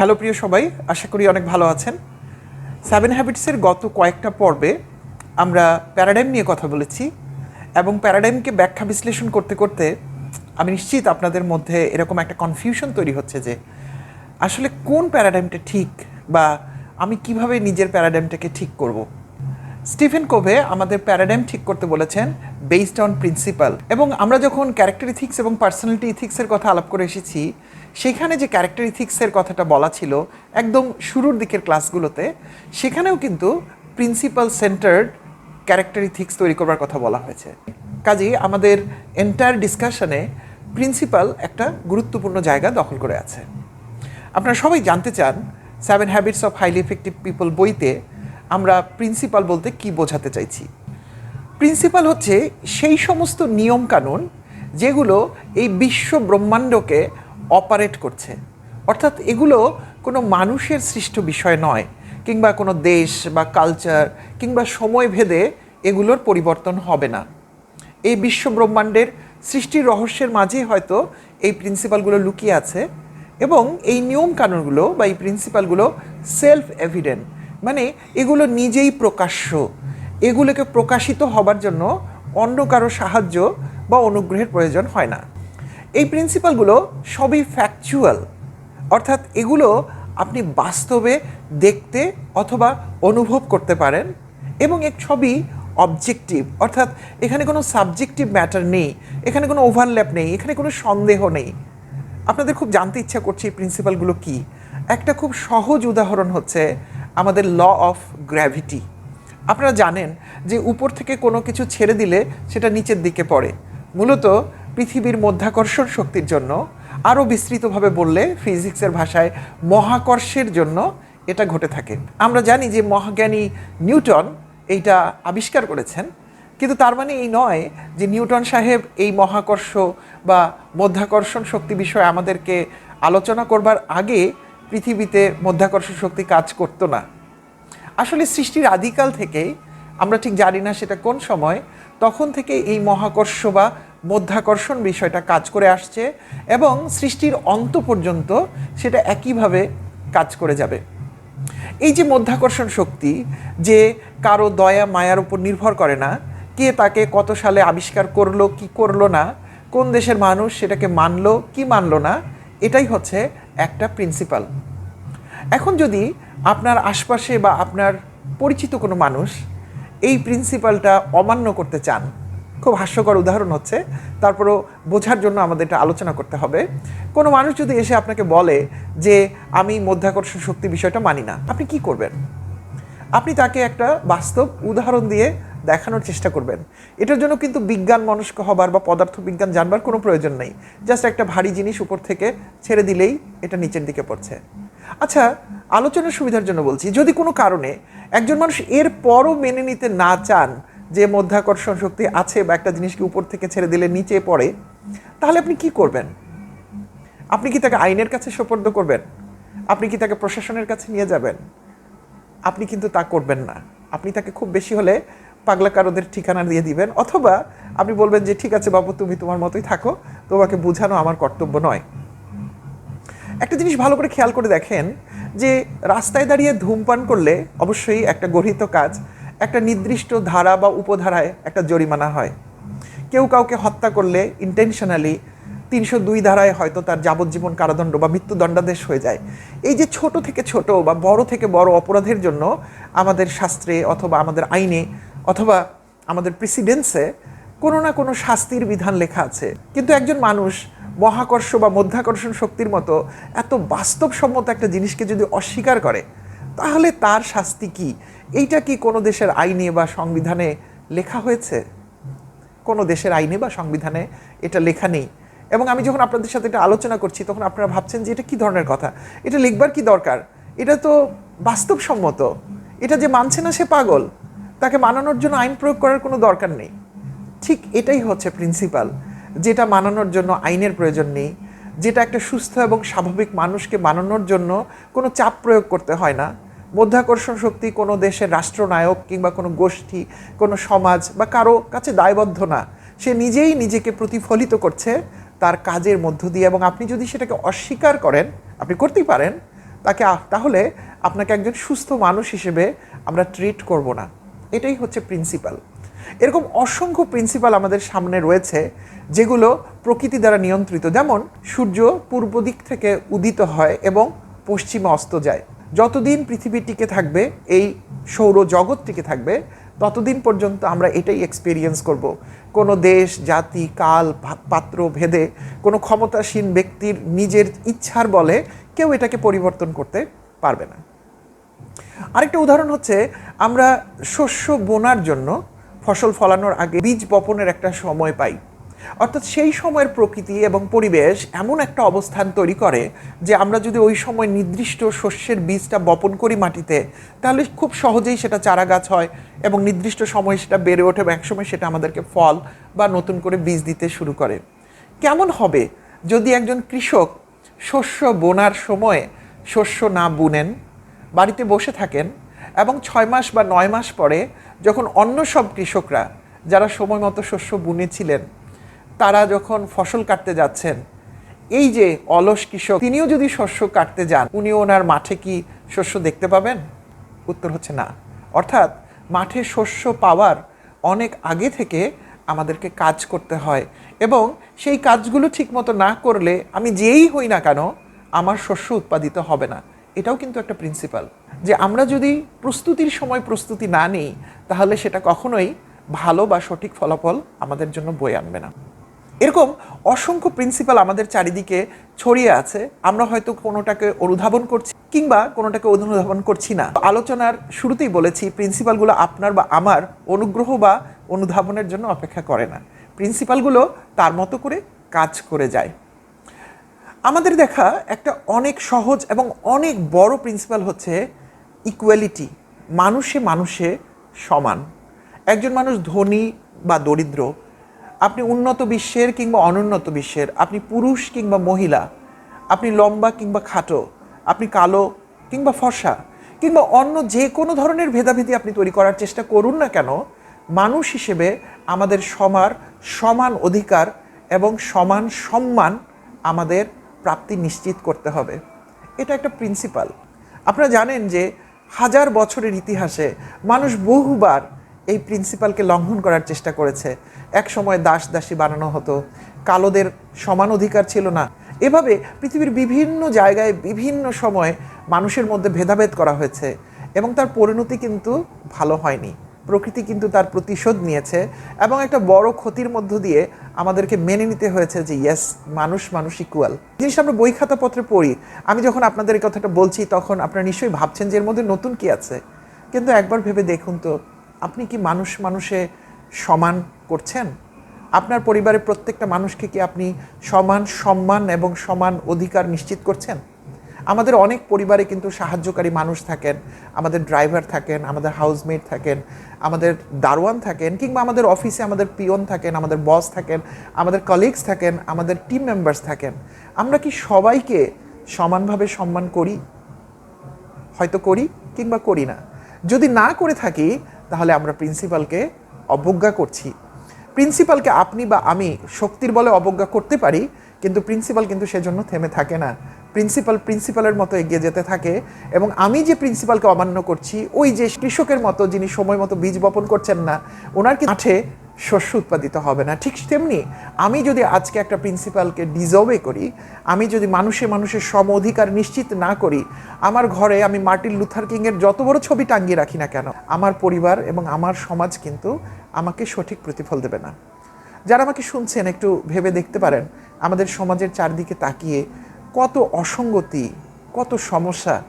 Hello প্রিয় সবাই, আশা করি অনেক ভালো আছেন সেভেন হ্যাবিটসের গত কয়েকটা পর্বে আমরা প্যারাডাইম নিয়ে কথা বলেছি এবং প্যারাডাইমকে ব্যাখ্যা বিশ্লেষণ করতে করতে আমি নিশ্চিত আপনাদের মধ্যে এরকম একটা কনফিউশন তৈরি হচ্ছে যে, আসলে কোন প্যারাডাইমটা ঠিক বা আমি কীভাবে নিজের প্যারাডাইমটাকে ঠিক করব। স্টিফেন কোভে আমাদের প্যারাডাইম ঠিক করতে বলেছেন বেসড অন প্রিন্সিপাল এবং আমরা যখন ক্যারেক্টার ইথিক্স এবং পার্সোনালিটি ইথিক্সের কথা আলাপ করে এসেছি সেখানে যে ক্যারেক্টার ইথিক্সের কথাটা বলা ছিল, একদম শুরুর দিকের ক্লাসগুলোতে সেখানেও কিন্তু প্রিন্সিপাল সেন্টার্ড ক্যারেক্টার ইথিক্স তৈরি করবার কথা বলা হয়েছে। কাজেই আমাদের এন্টায়ার ডিসকাশনে প্রিন্সিপাল একটা গুরুত্বপূর্ণ জায়গা দখল করে আছে। আপনারা সবাই জানতে চান seven habits of highly effective people বইতে আমরা প্রিন্সিপাল বলতে কি বোঝাতে চাইছি? প্রিন্সিপাল হচ্ছে সেই সমস্ত নিয়ম কানুন যেগুলো এই বিশ্ব ব্রহ্মাণ্ডকে অপারেট করছে। অর্থাৎ এগুলো কোনো মানুষের সৃষ্ট বিষয় নয়, কিংবা কোনো দেশ বা কালচার কিংবা সময় ভেদে এগুলোর পরিবর্তন হবে না। এই বিশ্ব ব্রহ্মাণ্ডের সৃষ্টির রহস্যের মাঝেই হয়তো এই প্রিন্সিপালগুলো লুকিয়ে আছে এবং এই নিয়ম কানুনগুলো বা এই প্রিন্সিপালগুলো সেলফ এভিডেন্ট মানে এগুলো নিজেই প্রকাশ্য। এগুলোকে প্রকাশিত হবার জন্য অন্য কারও সাহায্য বা অনুগ্রহের প্রয়োজন হয় না। এই প্রিন্সিপালগুলো সবই ফ্যাকচুয়াল অর্থাৎ এগুলো আপনি বাস্তবে দেখতে অথবা অনুভব করতে পারেন এবং এক সবই অবজেক্টিভ অর্থাৎ এখানে কোনো সাবজেক্টিভ ম্যাটার নেই, এখানে কোনো ওভারল্যাপ নেই, এখানে কোনো সন্দেহ নেই। আপনাদের খুব জানতে ইচ্ছা করছে এই প্রিন্সিপালগুলো কি। একটা খুব সহজ উদাহরণ হচ্ছে আমাদের ল অফ গ্র্যাভিটি আপনারা জানেন যে উপর থেকে কোনো কিছু ছেড়ে দিলে সেটা নিচের দিকে পড়ে। মূলত পৃথিবীর মধ্যাকর্ষণ শক্তির জন্য আরও বিস্তৃতভাবে বললে ফিজিক্সের ভাষায় মহাকর্ষের জন্য এটা ঘটে থাকে। আমরা জানি যে মহাজ্ঞানী নিউটন এইটা আবিষ্কার করেছেন, কিন্তু তার মানে এই নয় যে নিউটন সাহেব এই মহাকর্ষ বা মধ্যাকর্ষণ শক্তি বিষয়ে আমাদেরকে আলোচনা করবার আগে পৃথিবীতে মধ্যাকর্ষণ শক্তি কাজ করতো না। আসলে সৃষ্টির আদিকাল থেকেই, আমরা ঠিক জানি না সেটা কোন সময়, তখন থেকে এই মহাকর্ষ বা মধ্যাকর্ষণ বিষয়টা কাজ করে আসছে এবং সৃষ্টির অন্ত পর্যন্ত সেটা একইভাবে কাজ করে যাবে। এই যে মধ্যাকর্ষণ শক্তি যে কারও দয়া, মায়ার উপর নির্ভর করে না, কে তাকে কত সালে আবিষ্কার করল, কি করল না, কোন দেশের মানুষ সেটাকে মানলো, কি মানলো না, এটাই হচ্ছে একটা প্রিন্সিপাল এখন যদি আপনার আশপাশে বা আপনার পরিচিত কোনো মানুষ এই প্রিন্সিপালটা অমান্য করতে চান খুব হাস্যকর উদাহরণ হচ্ছে, তারপরও বোঝার জন্য আমাদের এটা আলোচনা করতে হবে। কোনো মানুষ যদি এসে আপনাকে বলে যে, আমি মধ্যাকর্ষণ শক্তি বিষয়টা মানি না। আপনি কি করবেন? আপনি তাকে একটা বাস্তব উদাহরণ দিয়ে দেখানোর চেষ্টা করবেন। এটার জন্য কিন্তু বিজ্ঞান মনস্ক হবার বা পদার্থ বিজ্ঞান জানবার কোনো প্রয়োজন নেই। জাস্ট একটা ভারী জিনিস উপর থেকে ছেড়ে দিলেই এটা নিচের দিকে পড়ছে। আচ্ছা আলোচনার সুবিধার জন্য বলছি, যদি কোনো কারণে একজন মানুষ এর পরও মেনে নিতে না চান যে মধ্যাকর্ষণ শক্তি আছে বা একটা জিনিসকে উপর থেকে ছেড়ে দিলে নিচে পড়ে, তাহলে আপনি কি করবেন? আপনি কি তাকে আইনের কাছে সোপর্দ করবেন? আপনি কি তাকে প্রশাসনের কাছে নিয়ে যাবেন? আপনি কিন্তু তা করবেন না। আপনি তাকে খুব বেশি হলে পাগলাকারদের ঠিকানা দিয়ে দিবেন, অথবা আপনি বলবেন যে, ঠিক আছে বাবু, তুমি তোমার মতোই থাকো, তোমাকে বোঝানো আমার কর্তব্য নয়। একটা জিনিস ভালো করে খেয়াল করে দেখেন যে, রাস্তায় দাঁড়িয়ে ধূমপান করলে অবশ্যই একটা গর্হিত কাজ একটা নির্দিষ্ট ধারা বা উপধারায় একটা জরিমানা হয়। কেউ কাউকে হত্যা করলে ইন্টেনশনালি তিনশো দুই ধারায় হয়তো তার যাবজ্জীবন কারাদণ্ড বা মৃত্যুদণ্ডাদেশ হয়ে যায়। এই যে ছোট থেকে ছোট বা বড় থেকে বড় অপরাধের জন্য আমাদের শাস্ত্রে অথবা আমাদের আইনে অথবা আমাদের প্রেসিডেন্সে কোনো না কোনো শাস্তির বিধান লেখা আছে। কিন্তু একজন মানুষ মহাকর্ষ বা মধ্যাকর্ষণ শক্তির মতো এত বাস্তবসম্মত একটা জিনিসকে যদি অস্বীকার করে তাহলে তার শাস্তি কি? এইটা কি কোনো দেশের আইনে বা সংবিধানে লেখা হয়েছে? কোনো দেশের আইনে বা সংবিধানে এটা লেখা নেই। এবং আমি যখন আপনাদের সাথে এটা আলোচনা করছি, তখন আপনারা ভাবছেন যে এটা কি ধরনের কথা? এটা লিখবার কি দরকার? এটা তো বাস্তবসম্মত। এটা যে মানছে না সে পাগল। তাকে মানানোর জন্য আইন প্রয়োগ করার কোনো দরকার নেই। ঠিক এটাই হচ্ছে প্রিন্সিপাল যেটা মানানোর জন্য আইনের প্রয়োজন নেই। যেটা একটা সুস্থ এবং স্বাভাবিক মানুষকে মানানোর জন্য কোনো চাপ প্রয়োগ করতে হয় না। মধ্যাকর্ষণ শক্তি কোনো দেশের রাষ্ট্রনায়ক কিংবা কোনো গোষ্ঠী, কোনো সমাজ বা কারও কাছে দায়বদ্ধ না, সে নিজেই নিজেকে প্রতিফলিত করছে তার কাজের মধ্য দিয়ে এবং আপনি যদি সেটাকে অস্বীকার করেন, আপনি করতেই পারেন, তাকে তাহলে আপনাকে একজন সুস্থ মানুষ হিসেবে আমরা ট্রিট করব না। এটাই হচ্ছে প্রিন্সিপাল এরকম অসংখ্য প্রিন্সিপাল আমাদের সামনে রয়েছে যেগুলো প্রকৃতি দ্বারা নিয়ন্ত্রিত। যেমন সূর্য পূর্ব দিক থেকে উদিত হয় এবং পশ্চিমে অস্ত যায়। যতদিন পৃথিবী টিকে থাকবে, এই সৌর জগৎ টিকে থাকবে, ততদিন পর্যন্ত আমরা এটাই এক্সপিরিয়েন্স করব। কোনো দেশ, জাতি, কাল পাত্র, ভেদে, কোনো ক্ষমতাসীন ব্যক্তির নিজের ইচ্ছার বলে কেউ এটাকে পরিবর্তন করতে পারবে না। আরেকটা উদাহরণ হচ্ছে, আমরা শস্য বোনার জন্য ফসল ফলানোর আগে বীজ বপনের একটা সময় পাই। অর্থাৎ সেই সময়ের প্রকৃতি এবং পরিবেশ এমন একটা অবস্থান তৈরি করে যে আমরা যদি ওই সময় নির্দিষ্ট শস্যের বীজটা বপন করি মাটিতে, তাহলে খুব সহজেই সেটা চারা গাছ হয় এবং নির্দিষ্ট সময়ে সেটা বেড়ে ওঠে এবং একসময় সেটা আমাদেরকে ফল বা নতুন করে বীজ দিতে শুরু করে। কেমন হবে যদি একজন কৃষক শস্য বোনার সময় শস্য না বুনেন, বাড়িতে বসে থাকেন এবং ছয় মাস বা নয় মাস পরে যখন অন্য সব কৃষকরা যারা সময় মতো শস্য বুনেছিলেন তারা যখন ফসল কাটতে যাচ্ছেন, এই যে অলস কৃষক, তিনিও যদি শস্য কাটতে যান, উনি ওনার মাঠে কি শস্য দেখতে পাবেন? উত্তর হচ্ছে না। অর্থাৎ মাঠে শস্য পাওয়ার অনেক আগে থেকে আমাদেরকে কাজ করতে হয় এবং সেই কাজগুলো ঠিকমতো না করলে, আমি যেই হই না কেন, আমার শস্য উৎপাদিত হবে না। এটাও কিন্তু একটা প্রিন্সিপাল যে আমরা যদি প্রস্তুতির সময় প্রস্তুতি না নিই, তাহলে সেটা কখনোই ভালো বা সঠিক ফলাফল আমাদের জন্য বয়ে আনবে না। এরকম অসংখ্য প্রিন্সিপাল আমাদের চারিদিকে ছড়িয়ে আছে। আমরা হয়তো কোনোটাকে অনুধাবন করছি কিংবা কোনোটাকে অনুধাবন করছি না। আলোচনার শুরুতেই বলেছি প্রিন্সিপালগুলো আপনার বা আমার অনুগ্রহ বা অনুধাবনের জন্য অপেক্ষা করে না। প্রিন্সিপালগুলো তার মতো করে কাজ করে যায়। আমাদের দেখা একটা অনেক সহজ এবং অনেক বড় প্রিন্সিপাল হচ্ছে ইকুয়ালিটি মানুষে মানুষে সমান। একজন মানুষ ধনী বা দরিদ্র আপনি উন্নত বিশ্বের কিংবা অনুন্নত বিশ্বের, আপনি পুরুষ কিংবা মহিলা, আপনি লম্বা কিংবা খাটো, আপনি কালো কিংবা ফর্সা, কিংবা অন্য যে কোনো ধরনের ভেদাভেদি আপনি তৈরি করার চেষ্টা করুন না কেন, মানুষ হিসেবে আমাদের সমার সমান অধিকার এবং সমান সম্মান আমাদের প্রাপ্তি নিশ্চিত করতে হবে। এটা একটা প্রিন্সিপাল আপনারা জানেন যে হাজার বছরের ইতিহাসে মানুষ বহুবার এই প্রিন্সিপালকে লঙ্ঘন করার চেষ্টা করেছে। এক সময় দাস দাসী বানানো হতো। কালোদের সমান অধিকার ছিল না। এভাবে পৃথিবীর বিভিন্ন জায়গায় বিভিন্ন সময় মানুষের মধ্যে ভেদাভেদ করা হয়েছে এবং তার পরিণতি কিন্তু ভালো হয়নি। প্রকৃতি কিন্তু তার প্রতিশোধ নিয়েছে এবং একটা বড় ক্ষতির মধ্য দিয়ে আমাদেরকে মেনে নিতে হয়েছে যে ইয়েস মানুষ মানুষ ইকুয়াল জিনিসটা আমরা বই খাতাপত্রে পড়ি। আমি যখন আপনাদের এই কথাটা বলছি, তখন আপনারা নিশ্চয়ই ভাবছেন যে এর মধ্যে নতুন কি আছে? কিন্তু একবার ভেবে দেখুন তো, আপনি কি মানুষ মানুষে সমান করছেন? আপনার পরিবারের প্রত্যেকটা মানুষকে কি আপনি সমান সম্মান এবং সমান অধিকার নিশ্চিত করছেন? আমাদের অনেক পরিবারে কিন্তু সাহায্যকারী মানুষ থাকেন, আমাদের ড্রাইভার থাকেন, আমাদের হাউসমেট থাকেন, আমাদের দারোয়ান থাকেন কিংবা আমাদের অফিসে আমাদের পিয়ন থাকেন, আমাদের বস থাকেন, আমাদের কলিগস থাকেন, আমাদের টিম মেম্বার্স থাকেন। আমরা কি সবাইকে সমানভাবে সম্মান করি? হয়তো করি কিংবা করি না। যদি না করে থাকি, তাহলে আমরা প্রিন্সিপালকে অবজ্ঞা করছি। প্রিন্সিপালকে আপনি বা আমি শক্তির বলে অবজ্ঞা করতে পারি, কিন্তু প্রিন্সিপাল কিন্তু সেজন্য থেমে থাকে না। প্রিন্সিপাল প্রিন্সিপালের মতো এগিয়ে যেতে থাকে এবং আমি যে প্রিন্সিপালকে অমান্য করছি, ওই যে কৃষকের মতো যিনি সময় মতো বীজ বপন করছেন না, ওনার কি মাঠে শস্য উৎপাদিত হবে না? ঠিক তেমনি আমি যদি আজকে একটা প্রিন্সিপালকে ডিজর্ভে করি, আমি যদি মানুষে মানুষের সম অধিকার নিশ্চিত না করি, আমার ঘরে আমি মার্টিন লুথার কিংয়ের যত বড় ছবি টাঙ্গিয়ে রাখি না কেন, আমার পরিবার এবং আমার সমাজ কিন্তু আমাকে সঠিক প্রতিফল দেবে না। যারা আমাকে শুনছেন, একটু ভেবে দেখতে পারেন, আমাদের সমাজের চারদিকে তাকিয়ে কত অসঙ্গতি, কত সমস্যা,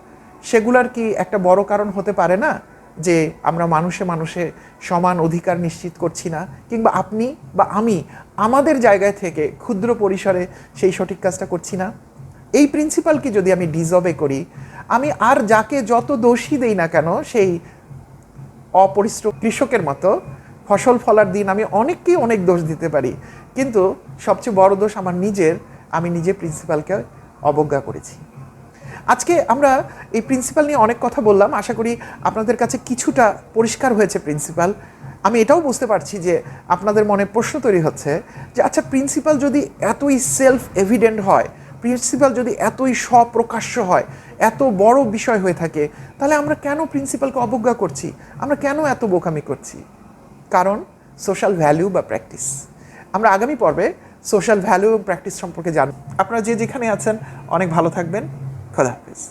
সেগুলার কি একটা বড় কারণ হতে পারে না? যে আমরা মানুষে মানুষে সমান অধিকার নিশ্চিত করছি না, কিংবা আপনি বা আমি আমাদের জায়গায় থেকে ক্ষুদ্র পরিসরে সেই সঠিক কাজটা করছি না? এই প্রিন্সিপালকে যদি আমি ডিজবে করি, আমি আর যাকে যত দোষী দেই না কেন, সেই অপরিশ্রম কৃষকের মতো ফসল ফলার দিন আমি অনেককেই অনেক দোষ দিতে পারি। কিন্তু সবচেয়ে বড় দোষ আমার নিজের, আমি নিজে প্রিন্সিপালকে অবজ্ঞা করেছি। আজকে আমরা এই প্রিন্সিপাল নিয়ে অনেক কথা বললাম। আশা করি আপনাদের কাছে কিছুটা পরিষ্কার হয়েছে প্রিন্সিপাল। আমি এটাও বুঝতে পারছি যে আপনাদের মনে প্রশ্ন তৈরি হচ্ছে যে আচ্ছা প্রিন্সিপাল যদি এতই সেলফ এভিডেন্ট হয়, প্রিন্সিপাল যদি এতই স্বপ্রকাশ্য হয়, এত বড় বিষয় হয়ে থাকে, তাহলে আমরা কেন প্রিন্সিপালকে অবজ্ঞা করছি? আমরা কেন এত বোকামি করছি? কারণ সোশ্যাল ভ্যালু বা প্র্যাকটিস আমরা আগামী পর্বে সোশ্যাল ভ্যালু প্র্যাকটিস সম্পর্কে জানব। আপনারা যে যেখানে আছেন, অনেক ভালো থাকবেন। খোদা হাফিজ।